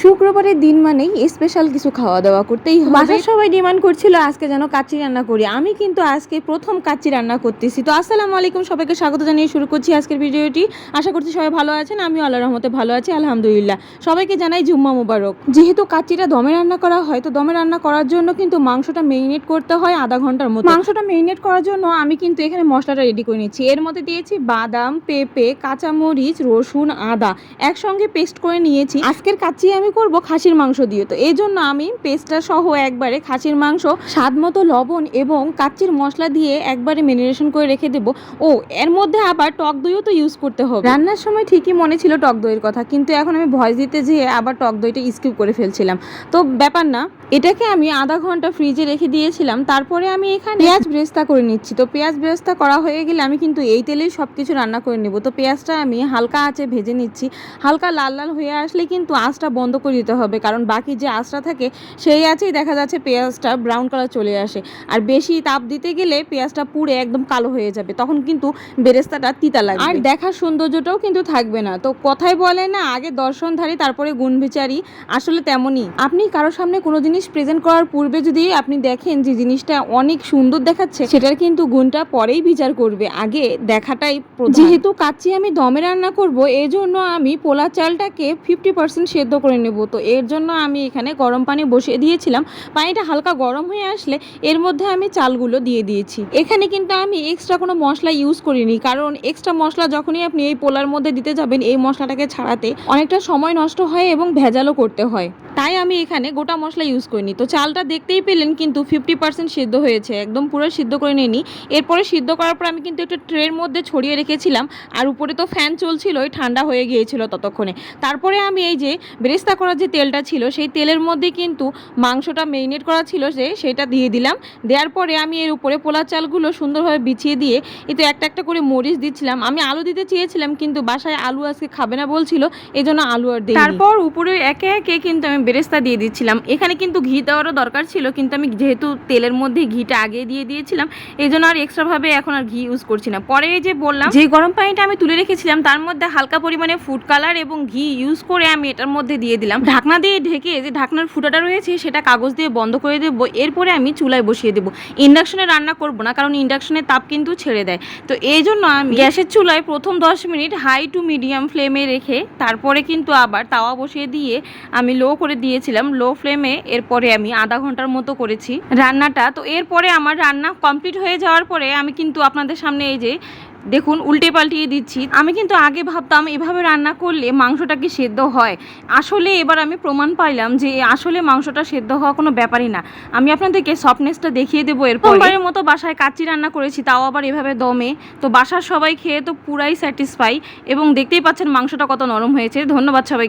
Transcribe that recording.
শুক্রবারের দিন মানেই স্পেশাল কিছু খাওয়া দাওয়া করতেই হবে। বাসার সবাই ডিমান্ড করছিল আজকে যেন কাচ্চি রান্না করি। আমি কিন্তু আজকে প্রথম কাচ্চি রান্না করতেছি। তো আসসালামু আলাইকুম সবাইকে স্বাগত জানিয়ে শুরু করছি আজকের ভিডিওটি। আশা করছি সবাই ভালো আছেন আমিও আল্লাহ রহমতে ভালো আছি আলহামদুলিল্লাহ। সবাইকে জানাই জুম্মা মুবারক। যেহেতু কাচ্চিটা দমে রান্না করা হয় তো দমে রান্না করার জন্য কিন্তু মাংসটা মেরিনেট করতে হয় আধা ঘণ্টার মতো। মাংসটা মেরিনেট করার জন্য আমি কিন্তু এখানে মশলাটা রেডি করে নিচ্ছি। এর মধ্যে দিয়েছি বাদাম পেঁপে কাঁচামরিচ রসুন আদা। একসঙ্গে পেস্ট করে নিয়েছি। আজকের কাচ্চি আমি করব খাসির মাংস দিয়ে। তো এই জন্য আমি পেস্টটা সহ একবারে খাসির মাংস, স্বাদ মতো লবণ এবং কাচ্চির মশলা দিয়ে একবারে মেরিনেশন করে রেখে দেব। ও, এর মধ্যে আবার টক দইও তো ইউজ করতে হবে। রান্নার সময় ঠিকই মনে ছিল টক দইয়ের কথা, কিন্তু এখন আমি ভয়েস দিতে যেয়ে আবার টক দইটা স্কিপ করে ফেলছিলাম। তো ব্যাপার না, এটাকে আমি আধা ঘণ্টা ফ্রিজে রেখে দিয়েছিলাম, তারপরে আমি এখানে পেঁয়াজ ব্রেস্তা করে নিচ্ছি। তো পেঁয়াজ ব্রেস্তা করা হয়ে গেলে আমি কিন্তু এই তেলেই সব কিছু রান্না করে নেব। তো পেঁয়াজটা আমি হালকা আঁচে ভেজে নিচ্ছি। হালকা লাল লাল হয়ে আসলে কিন্তু আঁচটা বন্ধ করে দিতে হবে। কারণ বাকি যে আঁচটা থাকে সেই আঁচেই দেখা যাচ্ছে পেঁয়াজটা ব্রাউন কালার চলে আসে। আর বেশি তাপ দিতে গেলে পেঁয়াজটা পুড়ে একদম কালো হয়ে যাবে। তখন কিন্তু বেরেস্তাটা তিতা লাগবে। আর দেখার সৌন্দর্যটাও কিন্তু থাকবে না। তো কথাই বলে না আগে দর্শনধারী তারপরে গুণ বিচারি আসলে তেমনই। আপনি কারোর সামনে কোনো জিনিস প্রেজেন্ট করার পূর্বে যদি আপনি দেখেন যে জিনিসটা অনেক সুন্দর দেখাচ্ছে সেটার কিন্তু গুণটা পরেই বিচার করবে। আগে দেখাটাই যেহেতু কাচ্চি আমি দমে রান্না করব এই জন্য আমি পোলা চালটাকে ফিফটি পার্সেন্ট সেদ্ধ করে নেব। তো এর জন্য আমি এখানে গরম পানি বসিয়ে দিয়েছিলাম। পানিটা হালকা গরম হয়ে আসলে এর মধ্যে আমি চালগুলো দিয়ে দিয়েছি। এখানে কিন্তু আমি এক্সট্রা কোনো মশলা ইউজ করিনি। কারণ এক্সট্রা মশলা যখনই আপনি এই পোলার মধ্যে দিতে যাবেন, এই মশলাটাকে ছাড়াতে অনেকটা সময় নষ্ট হয় এবং ভেজালও করতে হয়। তাই আমি এখানে গোটা মশলা ইউজ করিনি। তো চালটা দেখতেই পেলেন কিন্তু ফিফটি পার্সেন্ট সিদ্ধ হয়েছে, একদম পুরো সিদ্ধ করে নিইনি। এরপরে সিদ্ধ করার পর আমি কিন্তু একটা ট্রের মধ্যে ছড়িয়ে রেখেছিলাম, আর উপরে তো ফ্যান চলছিলই ঠান্ডা হয়ে গিয়েছিল ততক্ষণে। তারপরে আমি এই যে বেরেস্তা করার যে তেলটা ছিল, সেই তেলের মধ্যে কিন্তু মাংসটা মেরিনেট করা ছিল যে, সেটা দিয়ে দিলাম। দেওয়ার পরে আমি এর উপরে পোলা চালগুলো সুন্দরভাবে বিছিয়ে দিয়ে এতে একটা একটা করে মরিচ দিচ্ছিলাম। আমি আলু দিতে চেয়েছিলাম কিন্তু বাসায় আলু আজকে খাবে না বলছিল এই জন্য আলু আর দিই তারপর উপরে একে একে কিন্তু আমি বেরেস্তা দিয়ে দিচ্ছিলাম। এখানে কিন্তু ঘি দেওয়ারও দরকার ছিল, কিন্তু আমি যেহেতু তেলের মধ্যে ঘিটা আগে দিয়ে দিয়েছিলাম এই জন্য আর এক্সট্রাভাবে এখন আর ঘি ইউজ করছি না। পরে যে বললাম, যে গরম পানিটা আমি তুলে রেখেছিলাম, তার মধ্যে হালকা পরিমাণে ফুড কালার এবং ঘি ইউজ করে আমি এটার মধ্যে দিয়ে দিলাম। ঢাকনা দিয়ে ঢেকে যে ঢাকনার ফুটাটা রয়েছে, সেটা কাগজ দিয়ে বন্ধ করে দেবো। এরপরে আমি চুলায় বসিয়ে দেবো। ইন্ডাকশনে রান্না করব না, কারণ ইন্ডাকশনের তাপ কিন্তু ছেড়ে দেয়। তো এই জন্য আমি গ্যাসের চুলায় প্রথম দশ মিনিট হাই টু মিডিয়াম ফ্লেমে রেখে, তারপরে কিন্তু আবার তাওয়া বসিয়ে দিয়ে আমি লো করে দিয়েছিলাম লো ফ্লেমে এরপরে আমি আধা ঘণ্টার মতো করেছি রান্নাটা। তো এরপরে আমার রান্না কমপ্লিট হয়ে যাওয়ার পরে আমি কিন্তু আপনাদের সামনে এই যে দেখুন উল্টে পাল্টিয়ে দিচ্ছি। আমি কিন্তু আগে ভাবতাম এভাবে রান্না করলে মাংসটা কি সেদ্ধ হয়? আসলে এবার আমি প্রমাণ পাইলাম যে আসলে মাংসটা সেদ্ধ হওয়া কোনো ব্যাপারই না। আমি আপনাদেরকে সফটনেসটা দেখিয়ে দেবো এর মতো বাসায় কাচ্চি রান্না করেছি তাও আবার এভাবে দমে। তো বাসার সবাই খেয়ে তো পুরাই স্যাটিসফাই এবং দেখতেই পাচ্ছেন মাংসটা কত নরম হয়েছে। ধন্যবাদ সবাই